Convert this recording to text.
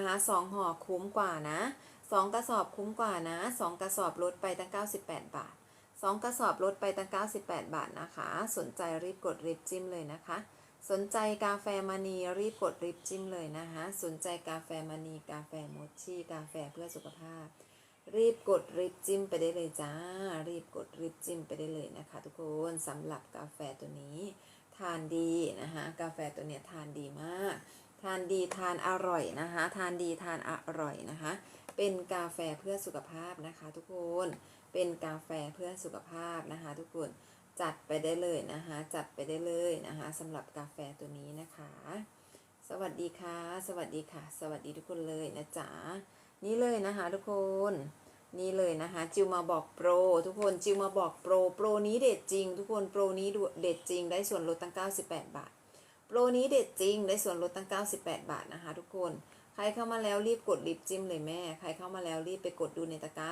นะคะสองห่อคุ้มกว่านะสองกระสอบคุ้มกว่านะสองกระสอบลดไปตั้ง 98 บาทสองกระสอบลดไปตั้ง 98 บาทนะคะ สนใจรีบกดรีบจิ้มเลยนะคะ สนใจกาแฟมณีรีบกดรีบจิ้มเลยนะคะ สนใจกาแฟมณีกาแฟโมชีกาแฟเพื่อสุขภาพ รีบกดรีบจิ้มไปได้เลยจ้า รีบกดรีบจิ้มไปได้เลยนะคะ ทุกคนสำหรับกาแฟตัวนี้ ทานดีนะคะ กาแฟตัวเนี้ยทานดีมาก ทานดีทานอร่อยนะคะ ทานดีทานอร่อยนะคะ เป็นกาแฟเพื่อสุขภาพนะคะ ทุกคน เป็นกาแฟเพื่อสุขภาพนะคะ ทุกคน จัดไปได้เลยนะคะ จัดไปได้เลยนะคะสำหรับกาแฟตัวนี้นะคะ สวัสดีค่ะ สวัสดีค่ะ สวัสดีทุกคนเลยนะจ๊ะ นี่เลยนะคะทุกคน นี่เลยนะคะ จิวมาบอกโปรทุกคน จิวมาบอกโปร โปรนี้เด็ดจริง ทุกคน โปรนี้เด็ดจริง ได้ส่วนลดตั้ง 98 บาท โปรนี้เด็ดจริง ได้ส่วนลดตั้ง 98 บาทนะคะทุกคน ใครเข้ามาแล้วรีบกดรีบจิ้มเลยแม่ ใครเข้ามาแล้วรีบไปกดดูในตะกร้า